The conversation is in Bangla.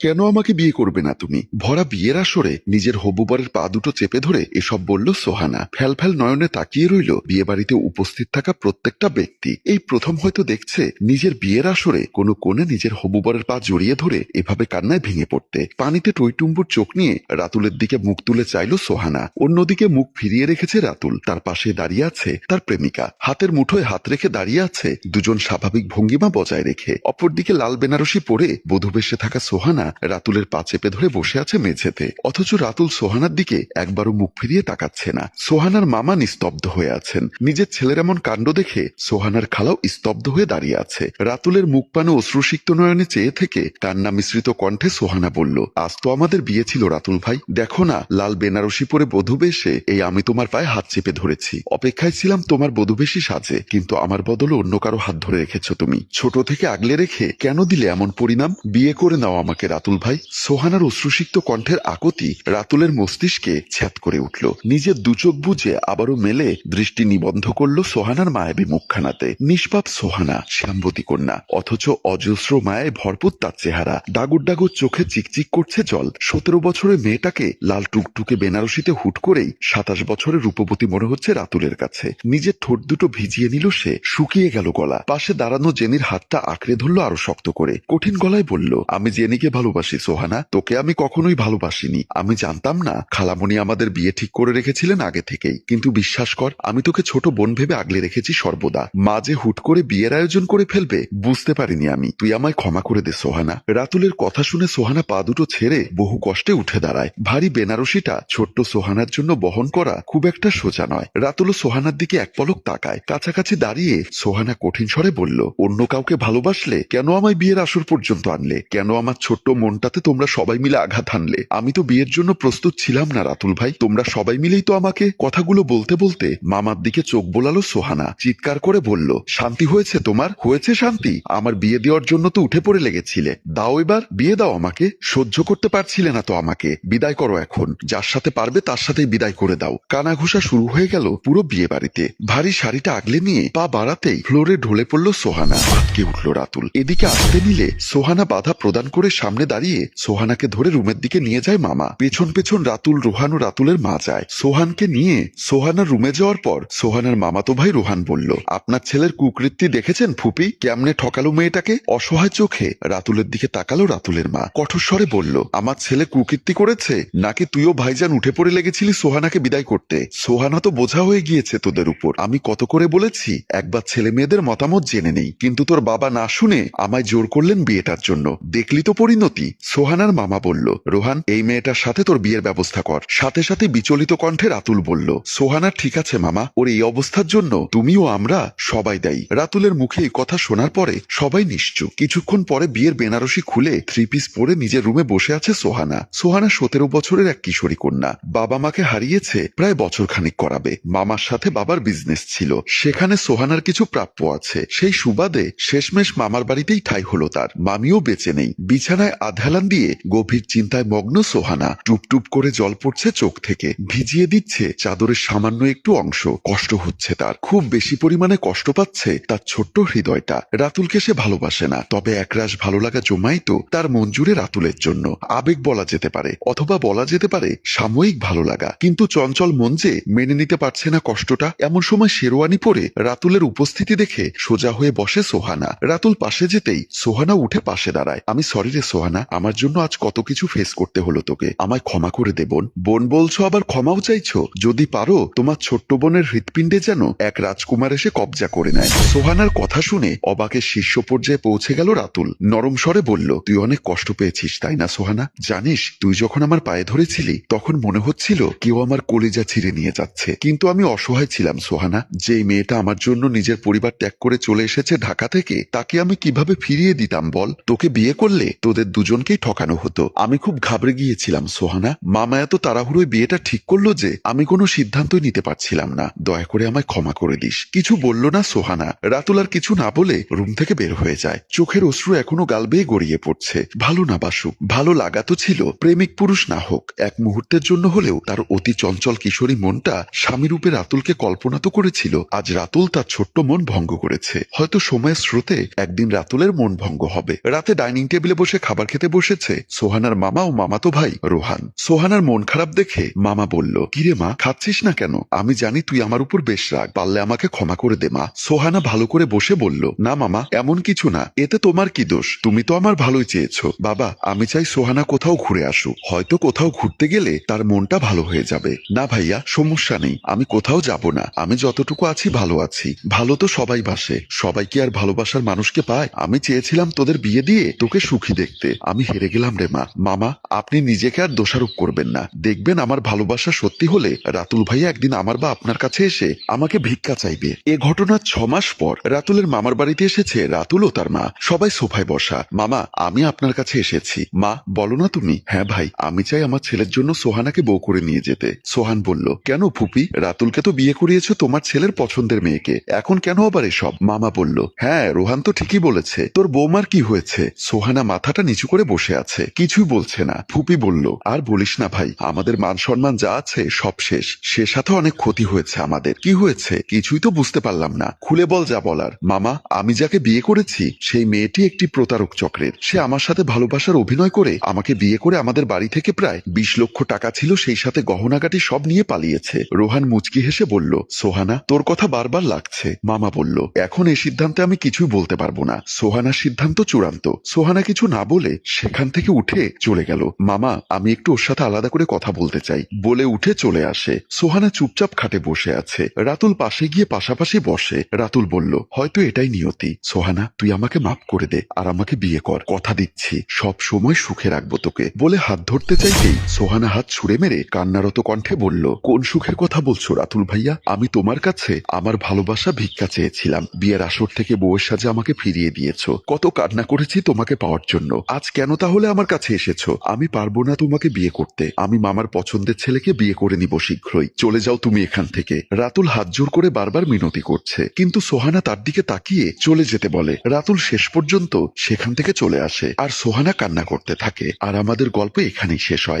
কেন আমাকে বিয়ে করবে না তুমি? ভরা বিয়ের আসরে নিজের হবুবরের পা দুটো চেপে ধরে এসব বলল সোহানা। ফ্যাল ফ্যাল নয়নে তাকিয়ে রইল বিয়ে বাড়িতে উপস্থিত থাকা প্রত্যেকটা ব্যক্তি। এই প্রথম হয়তো দেখছে নিজের বিয়ের আসরে কোনো কোণে নিজের হবুবরের পা জড়িয়ে ধরে এভাবে কান্নায় ভেঙে পড়তে। পানিতে টইটুম্বুর চোখ নিয়ে রাতুলের দিকে মুখ তুলে চাইল সোহানা। অন্যদিকে মুখ ফিরিয়ে রেখেছে রাতুল। তার পাশে দাঁড়িয়ে আছে তার প্রেমিকা। হাতের মুঠোয় হাত রেখে দাঁড়িয়ে আছে দুজন স্বাভাবিক ভঙ্গিমা বজায় রেখে। অপরদিকে লাল বেনারসি পরে বধুবেশে থাকা সোহানা রাতুলের পা চেপে ধরে বসে আছে মেঝেতে। অথচ রাতুল সোহানার দিকে একবারও মুখ ফিরিয়ে তাকাচ্ছে না। সোহানার মামা নিস্তব্ধ হয়ে আছেন। নিজের ছেলের এমন কাণ্ড দেখে সোহানার খালাও স্তব্ধ হয়ে দাঁড়িয়ে আছে। রাতুলের মুখ পানে অশ্রুসিক্ত নয়নে চেয়ে থেকে কান্না মিশ্রিত কণ্ঠে সোহানা বলল, আজ তো আমাদের বিয়ে ছিল, রাতুল ভাই। দেখো না, লাল বেনারসি পরে বধুবেশে এই আমি তোমার পায়ে হাত চেপে ধরেছি। অপেক্ষায় ছিলাম তোমার বধুবেশী সাজে, কিন্তু আমার বদলে অন্য কারও হাত ধরে রেখেছো তুমি। ছোট থেকে আগলে রেখে কেন দিলে এমন পরিণাম? বিয়ে করে নাও আমাকে রাতুল ভাই সোহানার অশ্রুসিক্ত কণ্ঠের আকতি রাতুলের মস্তিষ্কে ছ্যাত করে উঠল। নিজের দুচোখ বুঝে আবারও মেলে দৃষ্টি নিবন্ধ করল সোহানার মায়াবী মুখখানাতে। নিষ্পাপ সোহানা, শ্যামবতী কন্যা, অথচ অজস্র মায়ে ভরপুর তার চেহারা। ডাগুর ডাগুর চোখে চিকচিক করছে জল। সতেরো বছরের মেয়েটাকে লাল টুকটুকে বেনারসিতে হুট করেই সাতাশ বছরের রূপবতী মনে হচ্ছে রাতুলের কাছে। নিজের ঠোঁট দুটো ভিজিয়ে নিল সে, শুকিয়ে গেল গলা। পাশে দাঁড়ানো জেনির হাতটা আঁকড়ে ধরলো আরও শক্ত করে। কঠিন গলায় বলল, আমি জেনিকে ভালোবাসি, সোহানা। তোকে আমি কখনোই ভালোবাসিনি। আমি জানতাম না, খালামণি আমাদের বিয়ে ঠিক করে রেখেছিলেন আগে থেকেই। কিন্তু বিশ্বাস কর, আমি তোকে ছোট বোন ভেবে আগলে রেখেছি সর্বদা। মা যে হুট করে বিয়ের আয়োজন করে ফেলবে, বুঝতে পারিনি আমি। তুই আমায় ক্ষমা করে দে, সোহানা। রাতুলের কথা শুনে সোহানা পা দুটো ছেড়ে বহু কষ্টে উঠে দাঁড়ায়। ভারী বেনারসিটা ছোট্ট সোহানার জন্য বহন করা খুব একটা সোজা নয়। রাতুলও সোহানার দিকে এক পলক তাকায়। কাছাকাছি দাঁড়িয়ে সোহানা কঠিন স্বরে বলল, অন্য কাউকে ভালোবাসলে কেন আমায় বিয়ের আসর পর্যন্ত আনলে? কেন আমার ছোট্ট মনটাতে তোমরা সবাই মিলে আঘাত হানলে। আমি তো বিয়ের জন্য প্রস্তুত ছিলাম না, রাতুল ভাই। তোমরা সবাই মিলেই তো আমাকে কথাগুলো বলতে বলতে মামার দিকে চোখ বোলালো সোহানা। চিৎকার করে বলল, শান্তি হয়েছে তোমার? হয়েছে, শান্তি। আমার বিয়ে দেওয়ার জন্য তো উঠে পড়ে লেগেছিলে। দাও এবার, বিয়ে দাও আমাকে। সহ্য করতে পারছিলে না তো আমাকে। বিদায় করো এখন। যার সাথে পারবে তার সাথেই বিদায় করে দাও। কানা ঘুষা শুরু হয়ে গেল পুরো বিয়ে বাড়িতে। ভারী শাড়িটা আগলে নিয়ে পা বাড়াতেই ফ্লোরে ঢলে পড়ল সোহানা। আটকে উঠল রাতুল। এদিকে আসতে নিলে সোহানা বাধা প্রদান করে সামনে দাঁড়িয়ে সোহানাকে ধরে রুমের দিকে নিয়ে যায় মামা। পেছন পেছন রাতুল, রোহান ও রাতুলের মা যায়। সোহানকে নিয়ে সোহানার রুমে যাওয়ার পর সোহানার মামাতো ভাই রোহান বলল, আপনার ছেলের কুকৃত্তি দেখেছেন ফুপি? কেমনে ঠকালো মেয়েটাকে? অসহায় চোখে রাতুলের দিকে তাকালো রাতুলের মা। কঠোর স্বরে বলল, আমার ছেলে কুকীর্তি করেছে? নাকি তুইও ভাইজান উঠে পড়ে লেগেছিলি সোহানাকে বিদায় করতে? সোহানা তো বোঝা হয়ে গিয়েছে তোদের উপর। আমি কত করে বলেছি, একবার ছেলে মেয়েদের মতামত জেনে নেই। কিন্তু তোর বাবা না শুনে আমায় জোর করলেন বিয়েটার জন্য। দেখলি তো পরিণতি? সোহানার মামা বলল, রোহান, এই মেয়েটার সাথে তোর বিয়ের ব্যবস্থা কর। সাথে সাথে বিচলিত কণ্ঠে রাতুল বলল সোহানার ঠিক আছে মামা, ওর এই অবস্থার জন্য তুমিও আমরা সবাই দায়ী। রাতুলের মুখে এই কথা শোনার পরে সবাই নিশ্চুপ। কিছুক্ষণ পরে বিয়ের বেনারসি খুলে থ্রি পিস পরে নিজের রুমে বসে আছে সোহানা। সোহানা সতেরো বছরের এক কিশোরী কন্যা। বাবা মাকে হারিয়েছে প্রায় বছর খানিক করাবে। মামার সাথে বাবার বিজনেস ছিল। সেখানে সোহানার কিছু প্রাপ্য আছে। সেই সুবাদে শেষমেশ মামার বাড়িতেই ঠাই হলো তার। মামিও বেঁচে নেই। বিছানায় আধালান দিয়ে গভীর চিন্তায় মগ্ন সোহানা টুপ টুপ করে জল পড়ছে চোখ থেকে। ভিজিয়ে দিচ্ছে চাদরের সামান্য একটু অংশ। কষ্ট হচ্ছে তার। খুব বেশি পরিমাণে কষ্ট পাচ্ছে তার ছোট্ট হৃদয়টা। রাতুলকে সে ভালোবাসে না। তবে একরাশ ভালো লাগা জমাই তো তার জুড়ে রাতুলের জন্য। আবেগ বলা যেতে পারে, অথবা বলা যেতে পারে সাময়িক ভালো লাগা। কিন্তু চঞ্চল মন যে মেনে নিতে পারছে না কষ্টটা, এমন সময় শেরওয়ানি পরে রাতুলের উপস্থিতি দেখে সোজা হয়ে বসে সোহানা। রাতুল পাশে যেতেই সোহানা উঠে পাশে দাঁড়ায়। আমি সরি রে সোহানা। আমার জন্য আজ কত কিছু ফেস করতে হলো তোকে। আমায় ক্ষমা করে দে বোন বলছো আবার ক্ষমাও চাইছো? যদি পারো, তোমার ছোট্ট বোনের হৃৎপিণ্ডে যেন এক রাজকুমার এসে কবজা করে নেয়। সোহানার কথা শুনে অবাকের শীর্ষ পর্যায়ে পৌঁছে গেল রাতুল। নরম স্বরে বলল, তুই অনেক কষ্ট পেয়েছিস, তাই না, সোহানা? জানিস, তুই যখন আমার পায়ে ধরেছিলি, তখন মনে হচ্ছিল কেউ আমার কলিজা ছিঁড়ে নিয়ে যাচ্ছে। কিন্তু আমি অসহায় ছিলাম, সোহানা। যেই মেয়েটা আমার জন্য নিজের পরিবার ত্যাগ করে চলে এসেছে ঢাকা থেকে, তাকে আমি কীভাবে ফিরিয়ে দিতাম বল? তোকে বিয়ে করলে তোদের দুজনকেই ঠকানো হতো। আমি খুব ঘাবড়ে গিয়েছিলাম, সোহানা। মামা এত তাড়াহুড়োয় বিয়েটা ঠিক করল যে, আমি কোনো সিদ্ধান্তই নিতে পারছিলাম না। দয়া করে আমায় ক্ষমা করে দিস। কিছু বলল না, সোহানা। রাতুল আর কিছু না বলে রুম থেকে বের হয়ে যায়। চোখের অশ্রু এখনও গাল বেয়ে গড়িয়ে পড়ছে। ভালো না বাসুক ভালো লাগা তো ছিল, প্রেমিক পুরুষ না হোক। এক মুহূর্তের জন্য হলেও তার অতি চঞ্চল কিশোরী মনটা স্বামী রূপে রাতুলকে কল্পনা তো করেছিল। আজ রাতুল তার ছোট্ট মন ভঙ্গ করেছে। হয়তো সময়ের স্রোতে একদিন রাতুলের মন ভঙ্গ হবে। রাতে ডাইনিং টেবিলে বসে খাবার খেতে বসেছে। সোহানার মামা ও মামাতো ভাই রোহান। সোহানার মন খারাপ দেখে মামা বলল, কিরে মা, খাচ্ছিস না কেন? আমি জানি তুই আমার উপর বেশ রাগ। পারলে আমাকে ক্ষমা করে দে মা। সোহানা ভালো করে বসে বলল, না মামা, এমন কিছু না। এতে তোমার কি দোষ? তুমি তো আমার ভালোই চেয়েছো। বাবা, আমি চাই সোহানা কোথাও ঘুরে আসুক। হয়তো কোথাও ঘুরতে গেলে তার মনটা ভালো হয়ে যাবে। না ভাইয়া, সমস্যা নেই। আমি কোথাও যাব না। আমি যতটুকু আছি, ভালো আছি। ভালো তো সবাই বাসে। সবাই কি আর ভালোবাসার মানুষকে পায়? আমি চেয়েছিলাম তোদের বিয়ে দিয়ে তোকে সুখী দেখতে। আমি হেরে গেলাম রে মা। মামা, আপনি নিজেকে আর দোষারোপ করবেন না। দেখবেন আমার ভালোবাসা সত্যি হলে রাতুল ভাই একদিন আমার বা আপনার কাছে এসে আমাকে ভিক্ষা চাইবে। এ ঘটনার ছ মাস পর রাতুলের মামার বাড়িতে এসেছে রাতুল ও তার মা। সবাই সোফায় বসা। মামা, আমি আপনার কাছে এসেছি। মা, বলো না তুমি। হ্যাঁ ভাই, আমি চাই আমার ছেলের জন্য সোহানাকে বউ করে নিয়ে যেতে। সোহান বলল, কেন ফুপি? রাতুলকে তো বিয়ে করিয়েছো তোমার ছেলের পছন্দের মেয়েকে। এখন কেন আবার এসব? মামা বলল হ্যাঁ রোহান তো ঠিকই বলেছে। তোর বৌমার কি হয়েছে? সোহানা মাথাটা নিচু করে বসে আছে। কিছুই বলছে না। ফুপি বলল, আর বলিস না ভাই, আমাদের মান সম্মান যা আছে সব শেষ। সে সাথে অনেক ক্ষতি হয়েছে আমাদের। কি হয়েছে? কিছুই তো বুঝতে পারলাম না। খুলে বল যা বলার। মামা, আমি যাকে বিয়ে করেছি, সেই মেয়েটি একটি প্রতারক চক্রের। সে আমার সাথে ভালোবাসার অভিনয় করে আমাকে বিয়ে করে আমাদের বাড়ি থেকে প্রায় বিশ লক্ষ টাকা ছিল, সেই সাথে গহনাগাটি সব নিয়ে পালিয়েছে। রোহান মুচকি হেসে বলল, সোহানা, তোর কথা বারবার লাগছে। মামা বলল, এখন এই সিদ্ধান্তে আমি কিছুই বলতে পারব না। সোহানার সিদ্ধান্ত চূড়ান্ত। সোহানা কিছু না বলে সেখান থেকে উঠে চলে গেল। মামা, আমি একটু ওর সাথে আলাদা করে কথা বলতে চাই। বলে উঠে চলে আসে। সোহানা চুপচাপ খাটে বসে আছে। রাতুল পাশে গিয়ে পাশাপাশি বসে। রাতুল বলল, হয়তো এটাই নিয়তি। সোহানা, তুই আমাকে মাফ করে দে আর আমাকে বিয়ে কর। কথা দিচ্ছি। সব সময় সুখে রাখব তোকে। বলে হাত ধরতে চাইতেই সোহানা হাত ছুড়ে মেরে কান্নারত কণ্ঠে বলল, কোন সুখের কথা বলছো রাতুল ভাইয়া? আমি তোমার কাছে আমার ভালোবাসা ভিক্ষা চেয়েছিলাম। বিয়ের আসর থেকে বউয়ের সাজে আমাকে ফিরিয়ে দিয়েছ। কত কান্না করেছি তোমাকে পাওয়ার জন্য। আজ কেন তাহলে আমার কাছে এসেছ? আমি পারব না তোমাকে বিয়ে করতে। আমি মামার পছন্দের ছেলেকে বিয়ে করে নিব শীঘ্রই। চলে যাও তুমি এখান থেকে। রাতুল হাত জোর করে বারবার মিনতি করছে। কিন্তু সোহানা তার দিকে তাকিয়ে চলে যেতে বলে। রাতুল শেষ পর্যন্ত সেখান থেকে চলে আসে। আর সোহানা কান্না করতে থাকে। আর আমাদের গল্প এখানেই শেষ হয়।